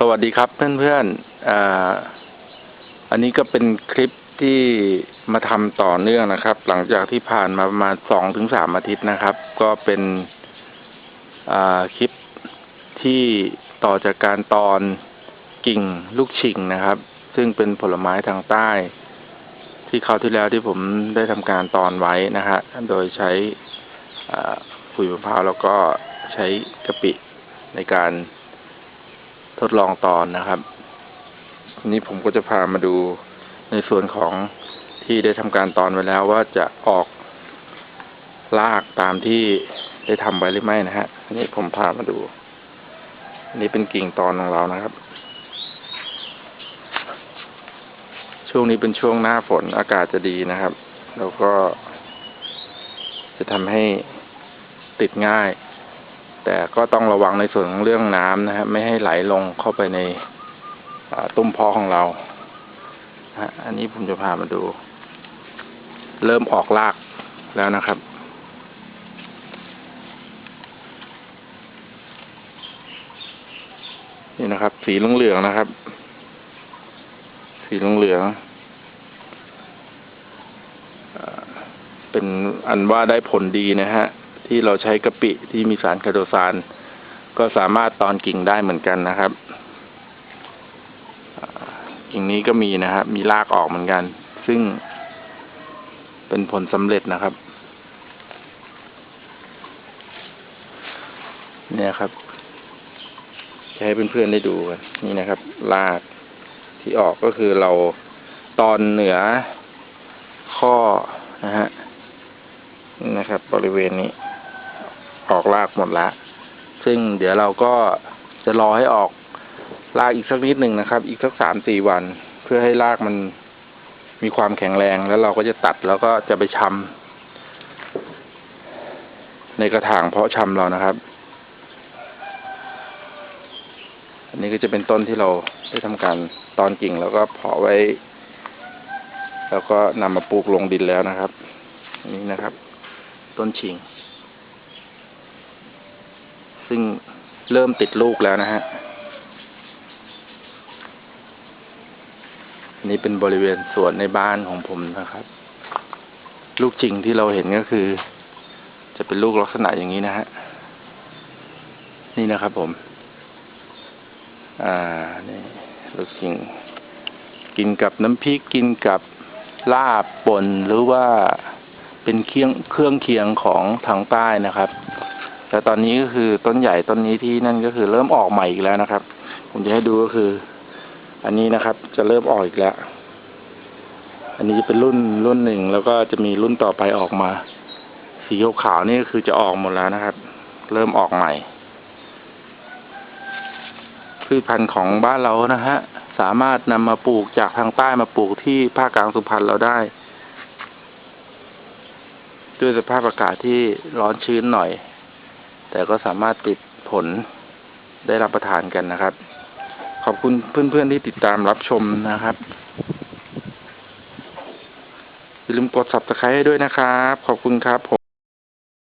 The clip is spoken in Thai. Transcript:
สวัสดีครับเพื่อนๆอ่าอันนี้ก็เป็นคลิปที่มาทำต่อเนื่องนะครับ หลังจากที่ผ่านมาประมาณสองถึงสามอาทิตย์นะครับ ก็เป็นคลิปที่ต่อจากการตอนกิ่งลูกชิงนะครับ ซึ่งเป็นผลไม้ทางใต้ ที่คราวที่แล้วที่ผมได้ทำการตอนไว้นะฮะ โดยใช้อ่าขุยมะพร้าวแล้วก็ใช้กะปิในการ ทดลองตอนนะครับทีนี้ผมก็จะพามาดูในส่วนของที่ได้ทำการตอนไว้แล้วว่าจะออกลากตามที่ได้ทำไว้หรือไม่นะฮะอันนี้ผมพามาดูอันนี้เป็นกิ่งตอนของเรานะครับ ช่วงนี้เป็นช่วงหน้าฝนอากาศจะดีนะครับ แล้วก็จะทำให้ติดง่าย แต่ก็ต้องระวังในส่วนของเรื่องน้ำนะฮะไม่ให้ไหลลงเข้าไปในตุ้มพาะของเราฮะอันนี้ผมจะพามาดู เริ่มออกรากแล้วนะครับ นี่นะครับ สีเหลืองๆนะครับ สีเหลืองๆเป็นอันว่าได้ผลดีนะฮะ ที่เราใช้กะปิที่มีสารคาโดซานก็สามารถตอนกิ่งได้เหมือนกันนะครับกิ่งนี้ก็มีนะครับ มีรากออกเหมือนกัน ซึ่งเป็นผลสำเร็จนะครับ เนี่ยครับจะให้เพื่อนๆได้ดูกันนี่นะครับรากที่ออกก็คือเราตอนเหนือข้อนะฮะนี่นะครับ บริเวณนี้ ออกรากหมดละ ซึ่งเดี๋ยวเราก็จะรอให้ออกรากอีกสักนิดหนึ่งนะครับ อีกสักสามสี่วัน เพื่อให้รากมันมีความแข็งแรง แล้วเราก็จะตัดแล้วก็จะไปชำในกระถางเพาะชำเรานะครับ อันนี้ก็จะเป็นต้นที่เราได้ทำการตอนกิ่งแล้วก็เพาะไว้ แล้วก็นำมาปลูกลงดินแล้วนะครับอันนี้นะครับ ต้นชิง ซึ่งเริ่มติดลูกแล้วนะฮะนนี้เป็นบริเวณสวนในบ้านของผมนะครับ ลูกจริงที่เราเห็นก็คือ จะเป็นลูกลักษณะอย่างนี้นะฮะ นี่นะครับผม อ่า นี่ลูกจริง กินกับน้ำพริกกินกับลาบป่นหรือว่าเป็นเครื่องเครื่องเคียงของทางใต้นะครับ แต่ตอนนี้ก็คือต้นใหญ่ต้นนี้ที่นั่นก็คือเริ่มออกใหม่อีกแล้วนะครับ ผมจะให้ดูก็คือ อันนี้นะครับ จะเริ่มออกอีกแล้ว อันนี้จะเป็นรุ่นรุ่นหนึ่งแล้วก็จะมีรุ่นต่อไปออกมา สีขาวนี่ก็คือจะออกหมดแล้วนะครับ เริ่มออกใหม่ พืชพันธุ์ของบ้านเรานะฮะสามารถนำมาปลูกจากทางใต้มาปลูกที่ภาคกลางสุพรรณเราได้ ด้วยสภาพอากาศที่ร้อนชื้นหน่อย แต่ก็สามารถติดผลได้รับประทานกันนะครับ ขอบคุณเพื่อนๆที่ติดตามรับชมนะครับอย่าลืมกด subscribe ให้ด้วยนะครับ ขอบคุณครับผม